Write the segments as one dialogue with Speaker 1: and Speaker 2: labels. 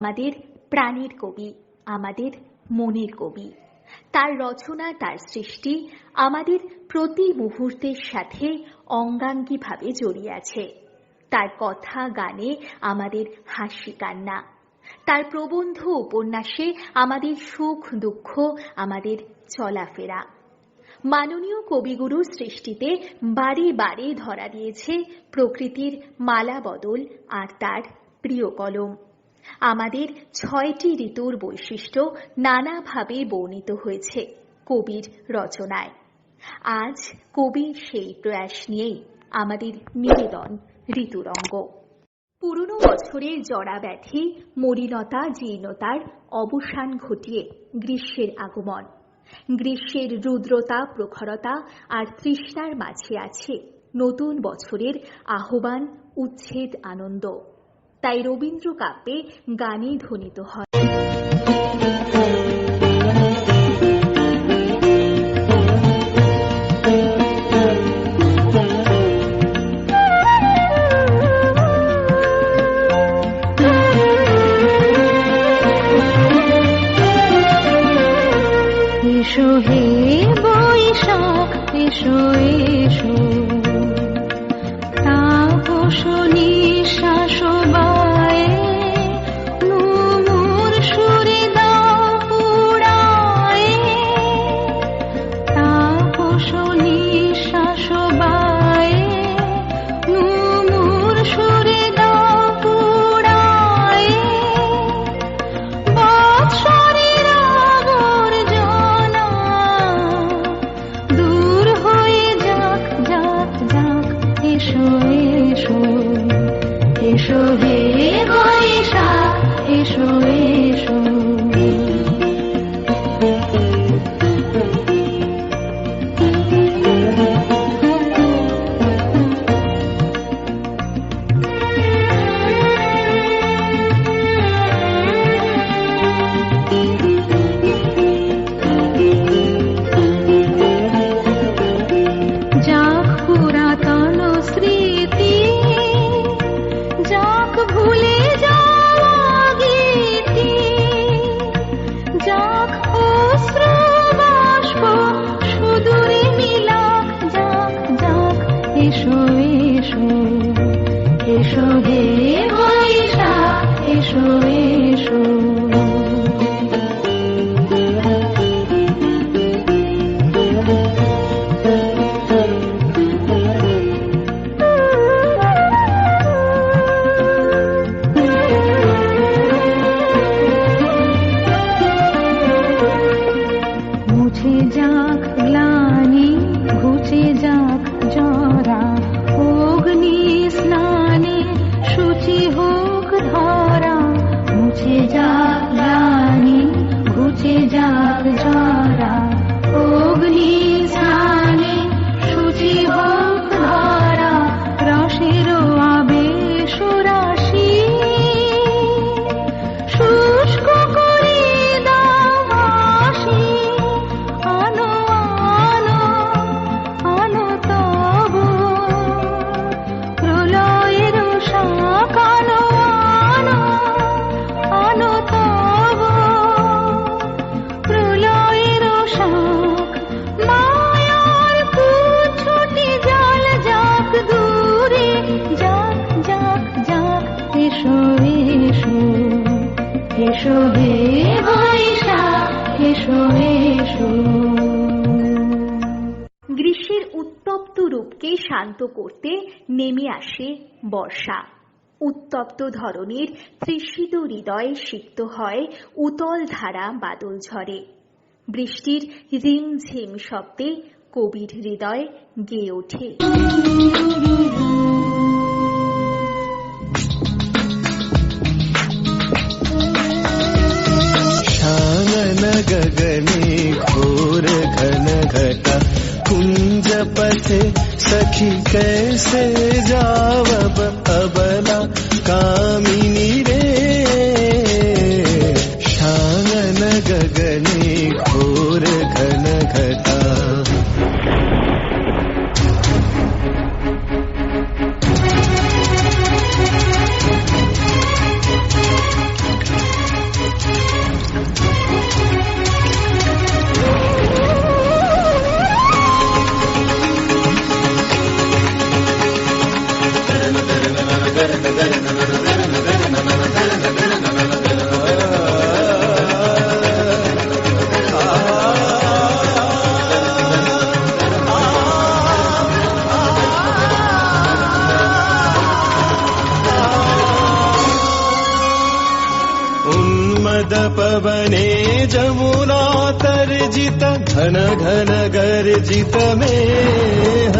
Speaker 1: আমাদের প্রাণের কবি, আমাদের মনের কবি। তার রচনা, তার সৃষ্টি আমাদের প্রতি মুহূর্তের সাথে অঙ্গাঙ্গিভাবে জড়িয়ে আছে। তার কথা, গানে আমাদের হাসি, কান্না। তার প্রবন্ধ উপন্যাসে আমাদের সুখ, দুঃখ, আমাদের চলাফেরা। মাননীয় কবিগুরুর সৃষ্টিতে বারে বারে ধরা দিয়েছে প্রকৃতির মালা বদল আর তার প্রিয় কলম। আমাদের ছয়টি ঋতুর বৈশিষ্ট্য নানাভাবে বর্ণিত হয়েছে কবির রচনায়। আজ কবির সেই প্রয়াস নিয়েই আমাদের নিবেদন ঋতুরঙ্গ। পুরনো বছরের জড়া ব্যাধি মরিনতা জীর্ণতার অবসান ঘটিয়ে গ্রীষ্মের আগমন। গ্রীষ্মের রুদ্রতা, প্রখরতা আর তৃষ্ণার মাঝে আছে নতুন বছরের আহ্বান, উচ্ছেদ, আনন্দ। তাই রবীন্দ্র কাব্যে গানে ধ্বনিত হয়। শান্ত করতে নেমে আসে বর্ষা। উত্তপ্ত ধরনের তৃষিত হৃদয়ে সিক্ত হয় উতল ধারা বাদল ঝরে বৃষ্টির রিমঝিম শব্দে কবির হৃদয় গেয়ে ওঠে।
Speaker 2: গগনে ঘোর ঘন ঘট पथे सखी कैसे जावब अबला कामिनी रे? घन घटा पवने जमुना तर्जित घन घन गर्जित मेह।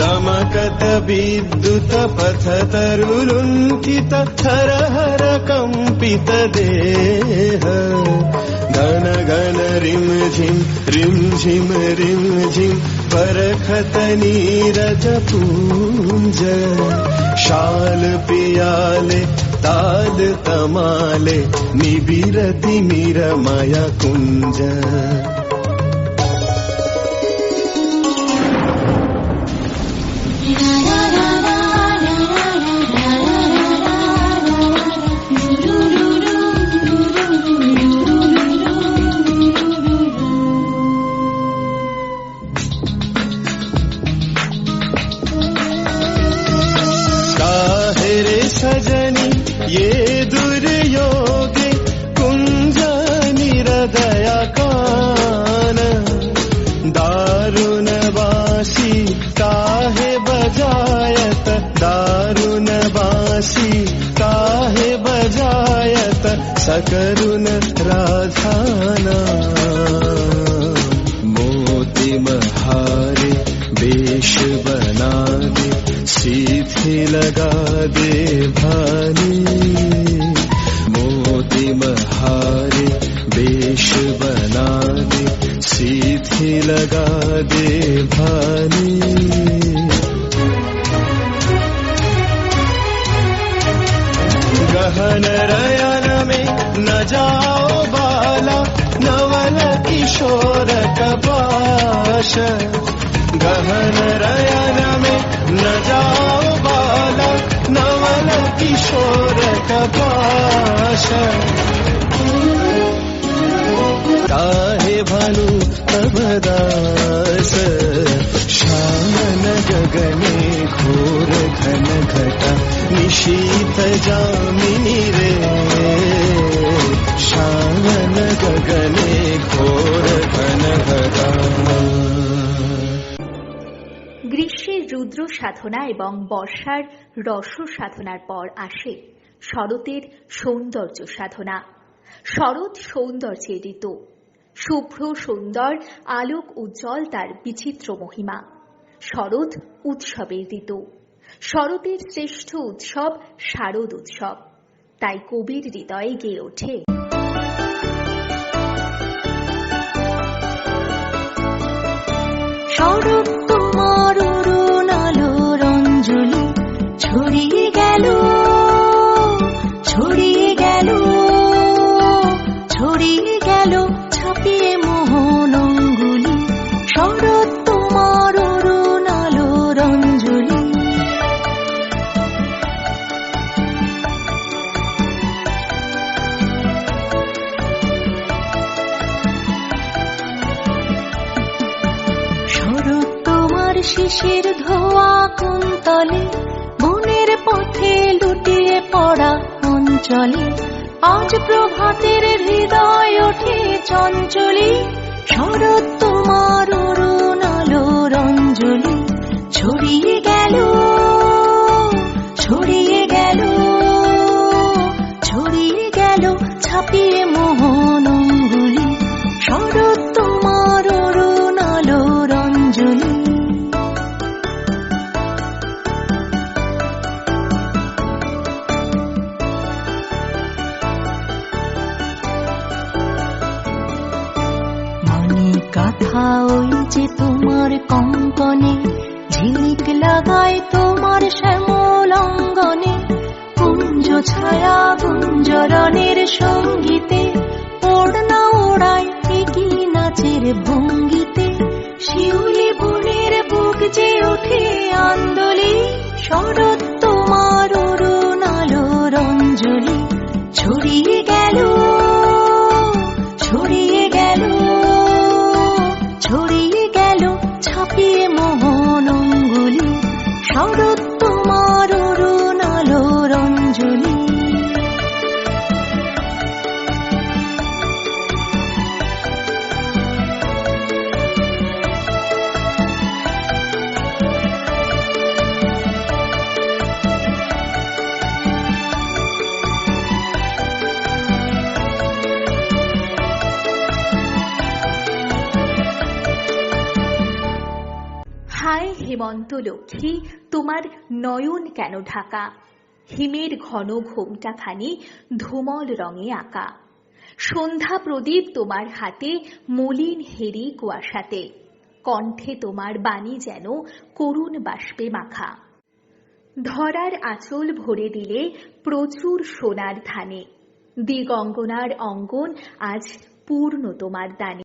Speaker 2: दमकत विद्युत पथ तरुलुण्ठित हर हर कम्पित देह। घन घन रिम झिम रिम झिम रिम झिम परखत नीरज पूञ्ज शाल पियाले लमाले निरति मीर माया कुञ्ज। सीधी लगा दे भानी। मोती महारे वेश बना दे सीधी लगा दे भानी। गहन रयन में न जाओ बाला, नवल किशोर कपाश। गहन रयन में न जाओ बाला नवल किशोर कपाश। काहे भानु तब दास श्यामन गगने घोर घन घटा निशीत जामिनी रे
Speaker 3: রুদ্র সাধনা এবং বর্ষার রস সাধনার পর আসে শরতের সৌন্দর্য সাধনা শরৎ সৌন্দর্যের ঋতু শুভ্র সুন্দর, আলোক উজ্জ্বল তার বিচিত্র মহিমা। শরৎ উৎসবের ঋতু শরতের শ্রেষ্ঠ উৎসব শারদ উৎসব। তাই কবির হৃদয়ে গেয়ে ওঠে।
Speaker 4: শরৎ ছড়িয়ে অঞ্চলে আজ প্রভাতের হৃদয় ওঠে চঞ্চলি। শরৎ তোমার অরুণ আলোর অঞ্জলি ছড়িয়ে গেল ছড়িয়ে গেল ছড়িয়ে গেল, ছাপিয়ে মোহন অঙ্গুলি। শরৎ তোমার কঙ্কনে ঝিলিক তোমার শ্যামল অঙ্গনে। কুঞ্জ ছায়া গুঞ্জরণের সঙ্গীতে, ওড়না ওড়ায় কি নাচের ভঙ্গিতে। শিউলি বনের বুক যে ওঠে আন্দোলি শরৎ
Speaker 3: হেমন্ত লক্ষ্মী তোমার নয়ন কেন ঢাকা? হিমের ঘন ঘোমটাখানি ধূমল রঙে আঁকা। সন্ধ্যা প্রদীপ তোমার হাতে, মলিন হেরি কুয়াশাতে। কণ্ঠে তোমার বাণী যেন করুণ বাষ্পে মাখা। ধরার আঁচল ভরে দিলে প্রচুর সোনার ধানে। দিগঙ্গনার অঙ্গন আজ পূর্ণ তোমার দানে।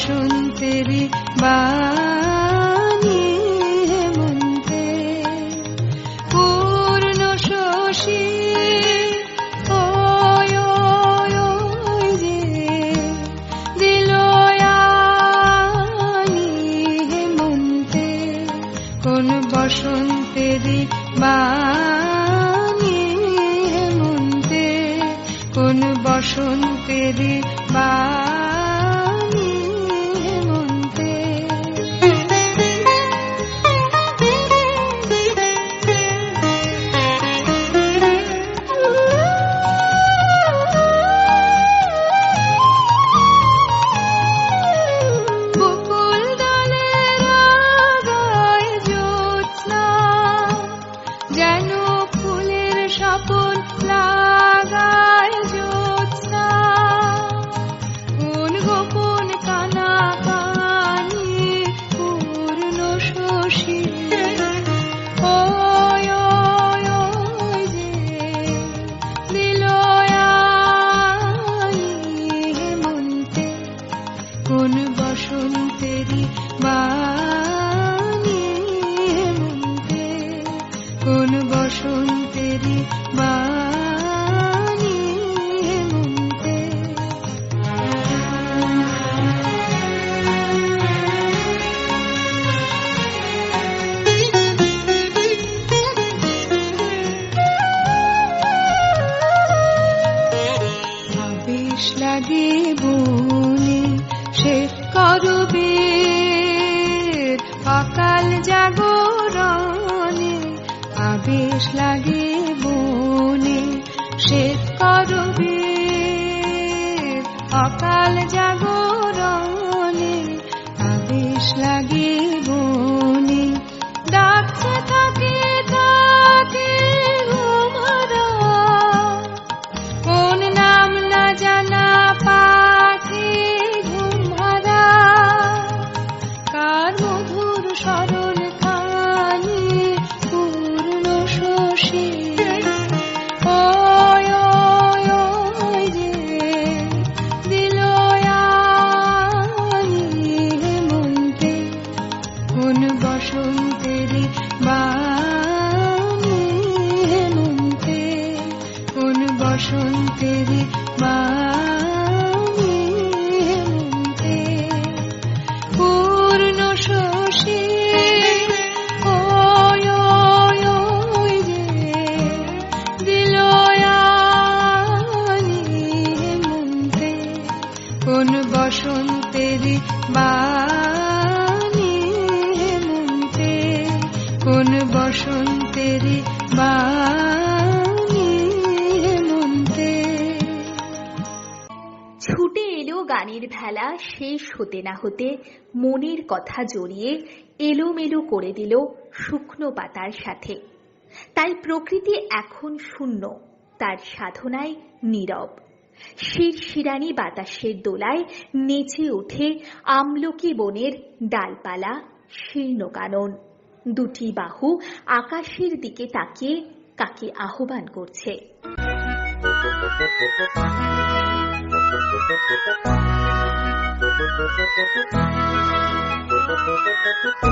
Speaker 1: কোন বসন্তের বাণী হেমন্তে পূর্ণ শশী বসন্তের বাণী হেমন্তে কোন বসন্তের বাণী লাগে বনে, সে করবে অকাল জাগরণে আবেশ লাগে বনে, সে করবে অকাল জাগরণে আবেশ লাগে বসন্তের
Speaker 3: ছুটে এলো গানের ভেলা শেষ হতে না হতে মনের কথা জড়িয়ে এলোমেলো করে দিল শুকনো পাতার সাথে। তাই প্রকৃতি এখন শূন্য, তার সাধনায় নীরব। শিরশিরানি বাতাসের দোলায় নেচে ওঠে আমলকি বনের ডালপালা শীর্ণ কানন দুটি বাহু আকাশের দিকে তাকিয়ে কাকে আহ্বান করছে।
Speaker 1: প্রস্তুতির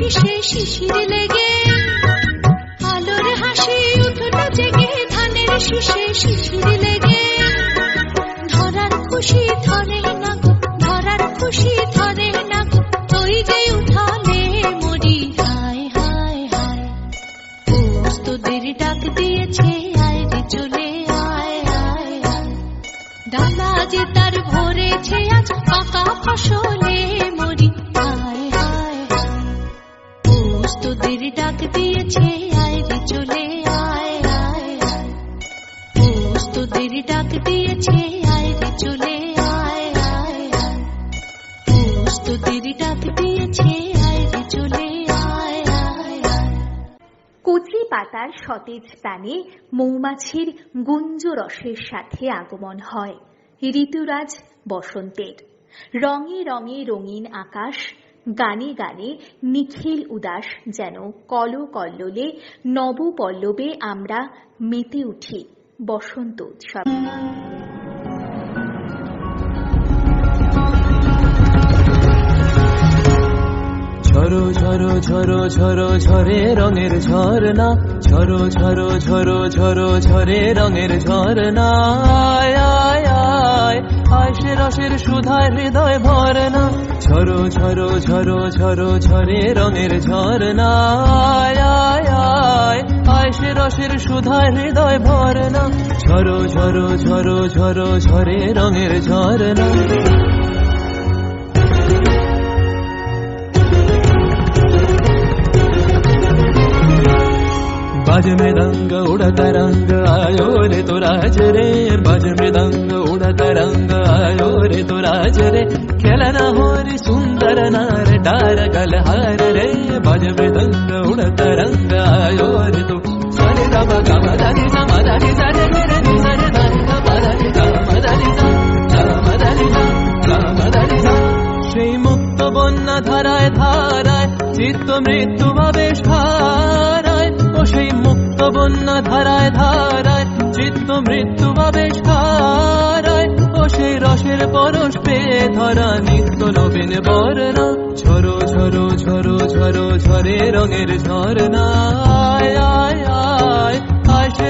Speaker 4: শীষে শিশির লেগে আলোর হাসি উঠল জেগে, ধানের শীষে শিশির লেগে। ধরার খুশি, ধরে না ধরার খুশি, ধরে না যে উঠালে মরি। হায় হায় হায় ডাক দিয়েছে, আয় রে চলে আয় আয় আয়। ডালা যে তার ভরেছে আজ, পাকা ফসলে
Speaker 3: পাতার সতেজ প্রাণে মৌমাছির গুঞ্জ রসের সাথে আগমন হয়। ঋতুরাজ বসন্তের। রঙে রঙে রঙিন আকাশ, গানে গানে নিখিল উদাস যেন কল কল্লোলে নবপল্লবে আমরা মেতে উঠি বসন্ত উৎসব।
Speaker 5: ঝরো ঝরো ঝরো ঝরো ঝরে রঙের ঝরনা ঝরো ঝরো ঝরো ঝরো ঝরে রঙের ঝরনা আয় আয় রসের সুধায় হৃদয় ভরনা ঝরো ঝরো ঝরো ঝরো ঝরে রঙের ঝরনা আয় রসের সুধায় হৃদয় ভরনা ঝরো ঝরো ঝরো ঝরো ঝরে রঙের ঝরনা बाज मृदंग उड़ता रंग आयो रे तो राज रे बाज मृदंग उड़ता रंग आयो रे तो राज रे खेलना हो रे सुंदर नार डार गलहार रे बाज मृदंग उड़ता रंग आयो रे तो सरे गा मा गा मा दा नि सा मा दा नि सा रे रे रे नि सा रे दा नि सा मा दा नि सा मा दा नि सा गा मा दा नि सा गा मा दा नि सा সেই মুক্ত বন্যা ধারায় ধারায় চিত্ত মৃত্যু ভাবেশ ধারায় ও বন্যা ধারায় ধারায়, চিত্ত মৃত্যু ধারায়, ও সেই রসের পরশ পেয়ে ধরা নিত্য নবীন বর্ণা, ঝরো ঝরো ঝরো ঝরো, ঝরে রঙের ঝরনা আয় আয়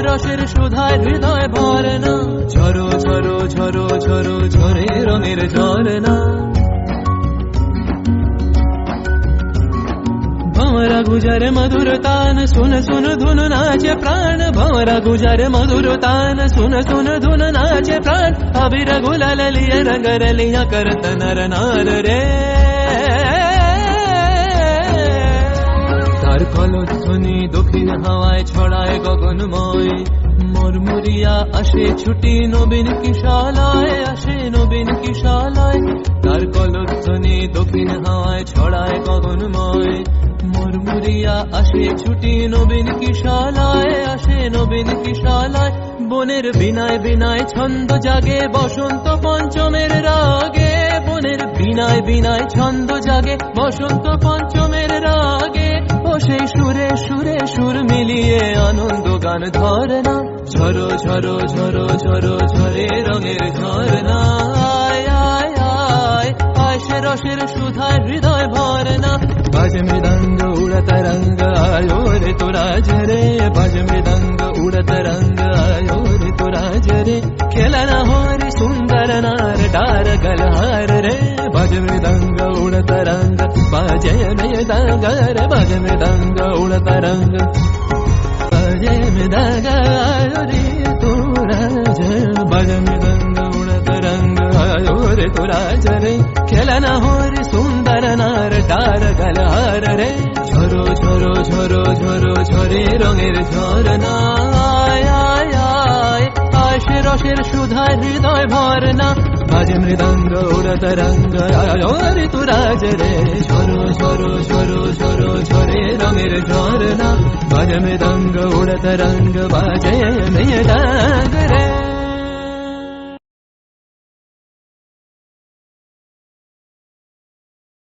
Speaker 5: রসের সুধায় হৃদয় ভরনা ঝরো ঝরো ঝরো ঝরো, ঝরে রঙের ঝরনা भंवरा गुजर मधुर तान सुन सुन धुन नाचे प्राण भंवरा गुजर मधुर तान सुन सुन धुन नाचे प्राण अबीर गुलाल लिया रंग लिया करत नर नार रे তার কলধ্বনি দক্ষিণ হাওয়ায় ছড়ায় গগনময় মরমরিয়া আসে ছুটি নবীন কিশালয় আসে নবীন কিশালয় তার কলধ্বনি দক্ষিণ হাওয়ায় ছড়ায় গগনময় মরমরিয়া আসে, ছুটি নবীন কিশালয় আসে, নবীন কিশালয়। বনের বিনায় বিনায় ছন্দ জাগে, বসন্ত পঞ্চমের রাগে। বনের বিনায় বিনায় ছন্দ জাগে, বসন্ত পঞ্চমের রাগে। ও সেই সুরে সুরে সুর মিলিয়ে আনন্দ গান ধরে না ঝরো ঝরো ঝরো ঝরো ঝরে রঙের ঝরনা। রসের সুধা হৃদয় ভরনা বাজ মৃদঙ্গ উড় তরঙ্গ আয়ো রে তোরা ঝরে বাজ মৃদঙ্গ উড় তরঙ্গ हृदय রে उडत रङ्गरे दङ्गतङ्गो ऋतु सुन्दर नारे भज मि डङ्ग उणतरङ्ग রে তোরা ঝরে খেলনা হোরে সুন্দর নার ডার গলহার রে ঝরো ঝরো ঝরো ঝরো ঝরে রঙের ঝরনা আশে রসের সুধায় হৃদয় ভরনা বাজে মৃদঙ্গ উড়ত রঙ্গ আয়োরে তুরাজ রে ঝরো ঝরো ঝরো ঝরো ঝরে রঙের ঝরনা বাজে মৃদঙ্গ উড়ত রঙ্গ বাজে মৃদঙ্গ রে